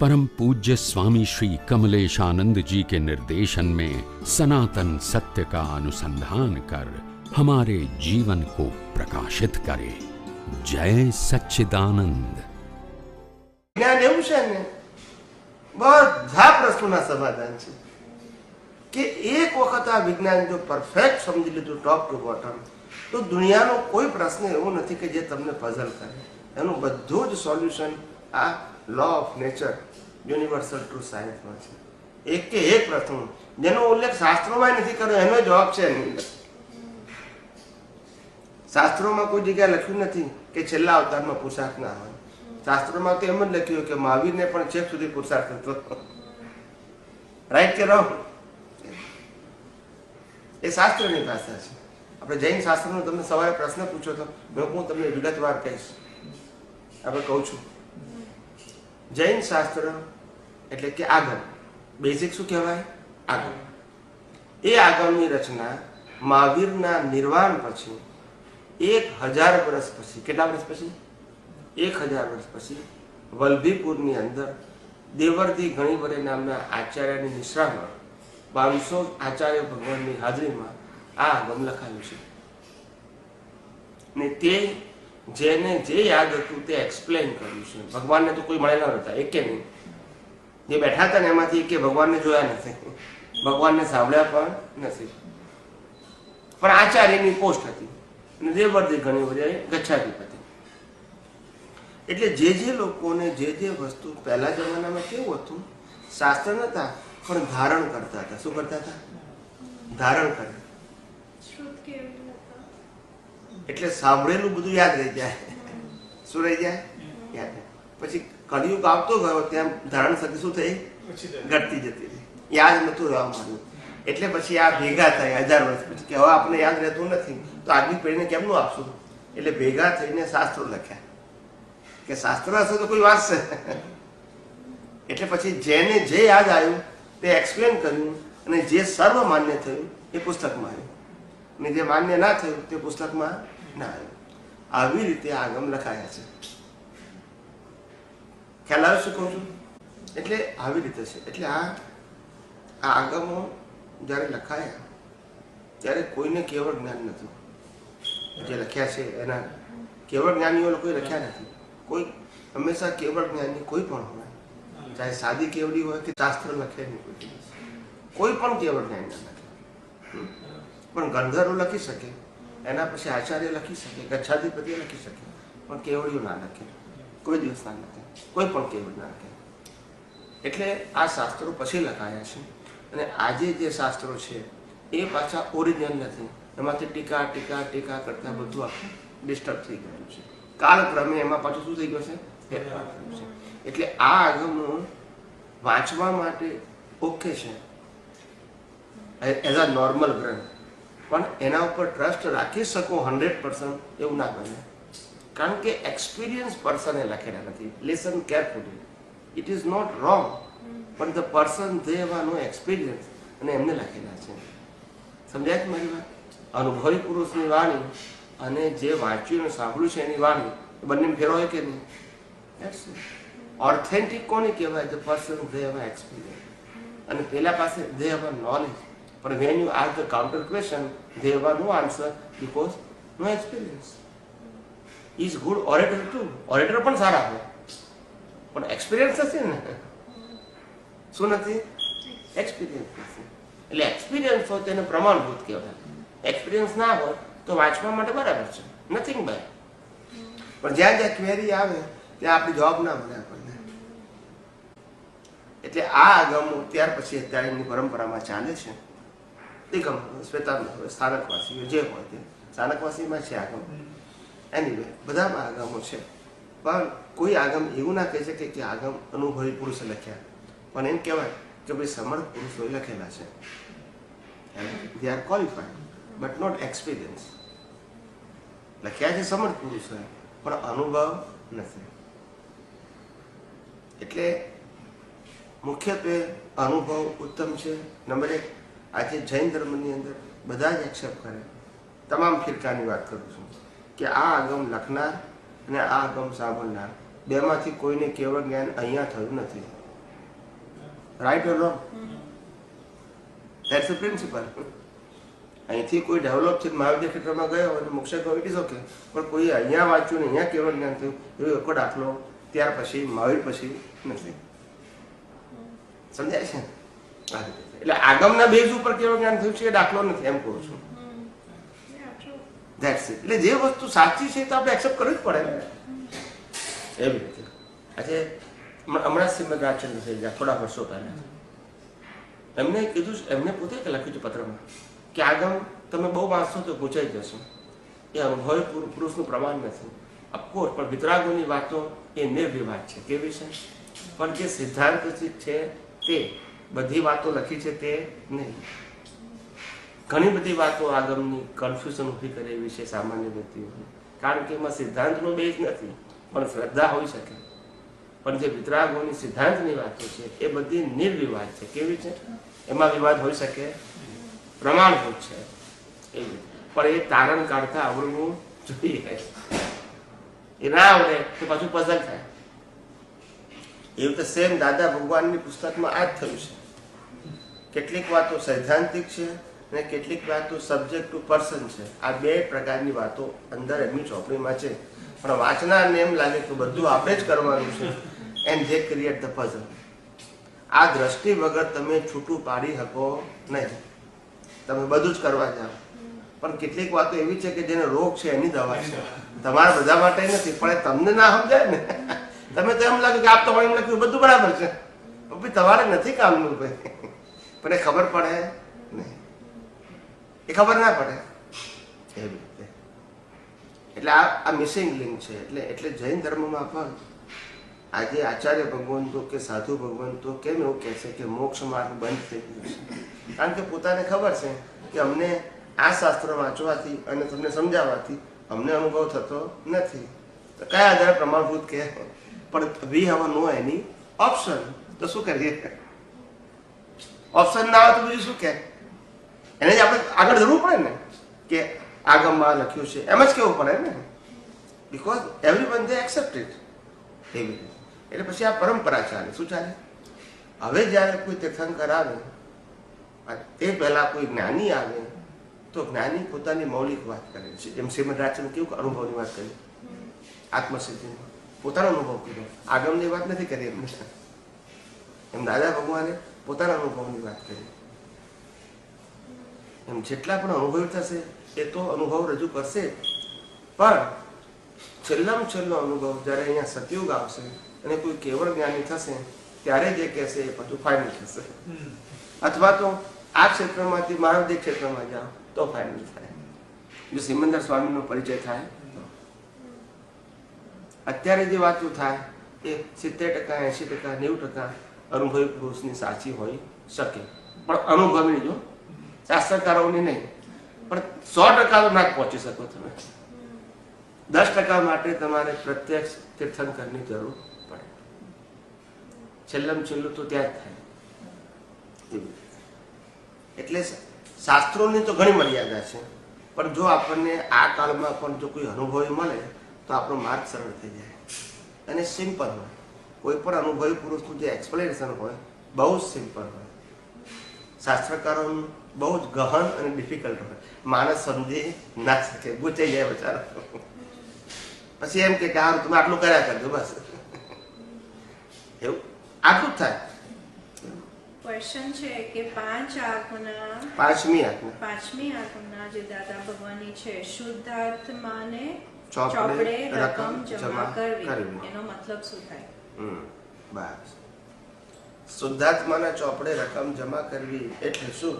परम पूज्य स्वामी श्री कमलेशानंद जी के निर्देशन में सनातन सत्य का अनुसंधान कर हमारे जीवन को प्रकाशित करे जय सच्चिदानंद જ્ઞાન એવું છે ને બધા પ્રશ્નોના સમાધાન છે કે એક વખત આ વિજ્ઞાન જો પરફેક્ટ સમજી લીધું ટોપ ટુ બોટમ તો દુનિયાનો કોઈ પ્રશ્ન એવો નથી કે જે તમને પઝલ કરે એનું બધું જ સોલ્યુશન આ law of nature universal true સાયન્સમાં છે. એક કે એક પ્રથમ. જેનો ઉલ્લેખ શાસ્ત્રોમાં નથી કર્યો, એનો જવાબ છે એની શાસ્ત્રોમાં કોઈ જગ્યાએ લખ્યું નથી કે છેલ્લા અવતારમાં પુરુષાર્થ ના હોય. શાસ્ત્રોમાં તો એમ જ લખ્યું કે મહાવીરને પણ છેક સુધી પુરુષાર્થ હતો રાઈટ કે રોંગ એ શાસ્ત્રની ભાષા છે. આપણે જૈન શાસ્ત્રનો તમને સવારે પ્રશ્ન પૂછો તો હું તમને વિગતવાર કહીશ. આપણે કહું છું. જૈન શાસ્ત્ર એટલે કે આગમ. બેઝિક શું કહેવાય? આગમ. એ આગમની રચના મહાવીરના નિર્વાણ પછી, એક હજાર વર્ષ પછી, કેટલા વર્ષ પછી? એક હજાર વર્ષ પછી, વલભીપુરની અંદર દેવરદી ગણીવરે નામના આચાર્યની નિશ્રામાં બાવીસો આચાર્ય ભગવાનની હાજરીમાં આ આગમ લખાયું છે. ને તે જેને જે યાદ હતું તે એક્સપ્લેન કર્યું છે. ભગવાનને તો કોઈ મળેલા નહોતા, એકે નહીં. જે બેઠા હતા ને એમાંથી એકે ભગવાનને જોયા નથી. ભગવાનને સાંભળ્યા પણ નથી. પણ આચાર્યની પોસ્ટ હતી. અને દેવવર્ધી ઘણી બધી ગચ્છાધિપતિ. એટલે જે જે લોકોને જે જે વસ્તુ પહેલા જમાનામાં કેવું હતું, શાસ્ત્ર નતા, પણ ધારણ કરતા હતા. શું કરતા હતા? ધારણ કરે શ્રુત કેવી રીતે એટલે સાંભળેલું બધું યાદ રહી જાય. શું રહી જાય? યાદ. પછી કળિયુગ આવતો ગયો ત્યાં ધારણ શક્તિ શું થઈ? ઘટતી જતી રહી. યાદ નતું રહેવા માંડ્યું. એટલે પછી આ ભેગા થાય હજાર વર્ષ પછી કે હવે આપણે યાદ રહેતું નથી. તો આજની પેઢીને કેમનું આપશું? એટલે ભેગા થઈને શાસ્ત્રો લખ્યા. કે શાસ્ત્ર હશે તો કોઈ વાંચશે. એટલે પછી જેને જે યાદ આવ્યું તે એક્સપ્લેન કર્યું અને જે સર્વ માન્ય થયું એ પુસ્તકમાં આવ્યું. અને જે માન્ય ના થયું તે પુસ્તકમાં ના આવી રીતે આગમ લખાયા છે. ખ્યાલ આવે શું કહું છું? એટલે આવી રીતે છે. એટલે આ આગમો જ્યારે લખાયા, ત્યારે કોઈને કેવળ જ્ઞાન નહોતું. જે લખ્યા છે એના કેવળ જ્ઞાનીઓ લોકોએ લખ્યા નથી. કોઈ હંમેશા કેવળ જ્ઞાની કોઈ પણ હોય, ચાહે સાદી કેવડી હોય કે શાસ્ત્ર લખે નહીં કોઈ પણ કેવળ જ્ઞાન લખે. પણ ગણધરો લખી શકે. એના પછી આચાર્ય લખી શકે ગચ્છાધિપતિ લખી શકે, પણ કેવડીઓ ના લખે. કોઈ દિવસ ના લખે, કોઈ પણ કેવડ ના લખે. એટલે આ શાસ્ત્રો પછી લખાયા છે. અને આજે જે શાસ્ત્રો છે, એ પાછા ઓરિજિનલ નથી. એમાંથી ટીકા ટીકા ટીકા કરતા બધું આખું ડિસ્ટર્બ થઈ ગયું છે. કાળક્રમે એમાં પાછું શું થઈ ગયું છે? ફેરફાર થયું છે. એટલે આ આગમો વાંચવા માટે ઓકે છે. એઝ અ નોર્મલ ગ્રંથ. પણ એના ઉપર ટ્રસ્ટ રાખી શકો હંડ્રેડ પર્સન્ટ એવું ના બને. કારણ કે એક્સપિરિયન્સ પર્સને લખેલા નથી. Listen carefully it is not wrong પણ the person they have no experience અને એમને લખેલા છે. સમજાય મારી વાત? અનુભવી પુરુષની વાણી અને જે વાંચ્યું સાંભળ્યું છે એની વાણી બંને ફેરો હોય કે નહીં? ઓથેન્ટિક કોને કહેવાય? The person they have experience અને પેલા પાસે દે હેવ નોલેજ પણ when you are the counter there they no answer answer no no He is good orator too orator પણ સારા હોય. પણ એક્સપિરિયન્સ નથી ને. શું નથી? એક્સપિરિયન્સ એટલે એક્સપિરિયન્સ હોય તેને પ્રમાણભૂત કહેવાય. એક્સપિરિયન્સ ના હોય તો વાંચવા માટે બરાબર છે. નથિંગ બાય પણ જ્યાં જ્યાં ક્વેરી આવે, ત્યાં આપણી જવાબ ના મળે આપણને. એટલે આ આગમો ત્યાર પછી અત્યારે એમની પરંપરામાં ચાલે છે. નિગમ શ્વેતાંબર હોય સ્થાનકવાસીઓ જે હોય તે સ્થાનકવાસીમાં છે આગમ એનીવે બધામાં આગમો છે પણ કોઈ આગમ એવું ના કહી શકે કે આગમ અનુભવી પુરુષે લખ્યા પણ એમ કહેવાય કે ભાઈ સમર્થ પુરુષોએ લખેલા છે they are qualified but not experience લખ્યા છે સમર્થ પુરુષોએ પણ અનુભવ નથી એટલે મુખ્યત્વે અનુભવ ઉત્તમ છે નંબર એક આજે જૈન ધર્મની અંદર બધા જ એક્સેપ્ટ કરે. તમામ ફિરકાની વાત કરું છું કે આ આગમ લખનાર અને આ આગમ સાંભળનાર. બેમાંથી કોઈને કેવળ જ્ઞાન અહીંયા થયું નથી. Right or wrong that's a principle અહીંથી કોઈ ડેવલપ છે મહાવિદ્ય ક્ષેત્રમાં ગયો અને મોક્ષ ગયો ઇટ ઇઝ ઓકે પણ કોઈ અહીંયા વાંચ્યું ને અહીંયા કેવળ જ્ઞાન થયું, એવો એકો દાખલો ત્યાર પછી મહાવીર પછી નથી. સમજાય છે. એટલે આગમના બેઝ ઉપર કેવળ જ્ઞાન થયું છે દાખલો નથી, એમ કહું છું. એટલે જે વસ્તુ સાચી છે તો આપણે એક્સેપ્ટ કરવી જ પડે એવી રીતે. આજે હમણાં શ્રીમદ રાજચંદ્ર થઈ ગયા, થોડા વર્ષો પહેલા. એમને કીધું એમને પોતે લખ્યું છે પત્રમાં કે આગમ તમે બહુ વાંચશો તો પૂછાઈ જશો. એ અનુભવી પુરુ- પુરુષનું પ્રમાણ નથી. અફકોર્સ પણ વિતરાગોની વાતો એ નિર્વિવાદ છે. કેવી છે? પણ જે સિદ્ધાંત છે તે બધી વાતો લખી છે તે નહીં. ઘણી બધી વાતો આગમની કન્ફ્યુઝન ઊભી કરે એવી છે સામાન્ય વ્યક્તિઓને. કારણ કે એમાં સિદ્ધાંતનો બેઝ નથી, પણ શ્રદ્ધા હોઈ શકે. પણ જે વિતરાગોની સિદ્ધાંતની વાતો છે, એ બધી નિર્વિવાદ છે. કેવી છે? એમાં વિવાદ હોઈ શકે? પ્રમાણભૂત છે એવી પણ એ તારણ કાઢતા આવડવું જોઈએ. એ ના આવડે તો પાછું પઝલ થાય. એવું તો સેમ દાદા ભગવાનની પુસ્તકમાં આ જ થયું છે. કેટલીક વાતો સૈદ્ધાંતિક છે અને કેટલીક વાતો સબ્જેક્ટ ટુ પર્સન છે. આ બે પ્રકારની વાતો અંદર એમની ચોપડીમાં છે. પણ વાંચનારને એમ લાગે કે બધું આપણે જ કરવાનું છે. એન્ડ જે ક્રિએટ ધ પઝલ આ દ્રષ્ટિ વગર તમે છૂટું પાડી શકો નહીં. તમે બધું જ કરવા જાઓ. પણ કેટલીક વાતો એવી છે કે જેને રોગ છે એની દવા છે. તમારા બધા માટે નથી, પણ એ તમને ના સમજાય ને. તમે તો એમ લાગે કે આપ તમારે એમ લખ્યું, બધું બરાબર છે. તમારે નથી કામનું ભાઈ. પણ એ ખબર પડે નહીં. એ ખબર ના પડે. એવી રીતે. એટલે આ આ મિસિંગ લિંક છે. એટલે એટલે જૈન ધર્મમાં પણ આજે આચાર્ય ભગવંતો કે સાધુ ભગવંતો કેમ એવું કહે છે કે મોક્ષ માર્ગ બંધ થઈ ગયો છે? કારણ કે પોતાને ખબર છે કે અમને આ શાસ્ત્ર વાંચવાથી અને તમને સમજાવવાથી અમને અનુભવ થતો નથી. તો કયા આધારે પ્રમાણભૂત કે પણ we have no any option તો શું કરીએ? ઓપ્શન ના આવે તો બીજું શું કે? એને જ આપણે આગળ જરૂર પડે ને કે આગમમાં લખ્યું છે. એમ જ કેવું પડે ને? Because every one they accepted એવી રીતે એટલે પછી આ પરંપરા ચાલે. શું ચાલે? હવે જ્યારે કોઈ તીર્થંકર આવે તે પહેલા કોઈ જ્ઞાની આવે, તો જ્ઞાની પોતાની મૌલિક વાત કરે છે. જેમ શ્રીમદ રાજચંદ્ર કેવું અનુભવની વાત કરી? આત્મસિદ્ધિનો પોતાનો અનુભવ કર્યો. આગમની વાત નથી કરી એમને. એમ દાદા ભગવાને પોતાના અનુભવની વાત કરી એમ જેટલા પણ અનુભવ થશે એ તો અનુભવ રજૂ કરશે. પણ છેલ્લામાં છેલ્લો અનુભવ જ્યારે અહીંયા સતયુગ આવશે અને કોઈ કેવળ જ્ઞાની થશે ત્યારે જે કહેશે એ બધું ફાઇનલ થશે. અથવા તો આ ક્ષેત્રમાંથી માનવદે ક્ષેત્રમાં જાઓ તો ફાઇનલ થાય. જો સિમંદર સ્વામીનો પરિચય થાય અત્યારે જે વાતો થાય એ સિત્તેર ટકા એંશી ટકા નેવું ટકા અનુભવી પુરુષની સાચી હોઈ શકે. પણ અનુભવી જો, શાસ્ત્રકારોની નહીં. પણ સો ટકા ના પહોંચી શકો તમે. દસ ટકા માટે તમારે પ્રત્યક્ષ તીર્થંકરની જરૂર પડે. છેલ્લે છેલ્લું તો ત્યાં જ થાય. એટલે શાસ્ત્રોની તો ઘણી મર્યાદા છે. પણ જો આપણને આ કાળમાં પણ જો કોઈ અનુભવી મળે, તો આપણો માર્ગ સરળ થઈ જાય. અને સિમ્પલ હોય. કોઈ પણ અનુભવી પુરુષનું જે એક્સપ્લેનેશન હોય બહુ જ સિમ્પલ હોય. શાસ્ત્રકારોનું બહુ જ ગહન અને ડિફિકલ્ટ હોય. માણસ સમજી ના શકે ગુચાઈ જાય બચારો. પછી એમ કે આ તમે આટલું કર્યા કરજો બસ. એવું? આટલું જ થાય. ક્વેશ્ચન છે કે પાંચ આગમના પાંચમી આત્મા પાંચમી આગમના જે દાદા ભગવાનની છે શુદ્ધાર્થ માને ચોપડે રકમ જમા કરવી. એનો મતલબ શું થાય? બસ. શુદ્ધાત્માના ચોપડે રકમ જમા કરવી એટલે શું?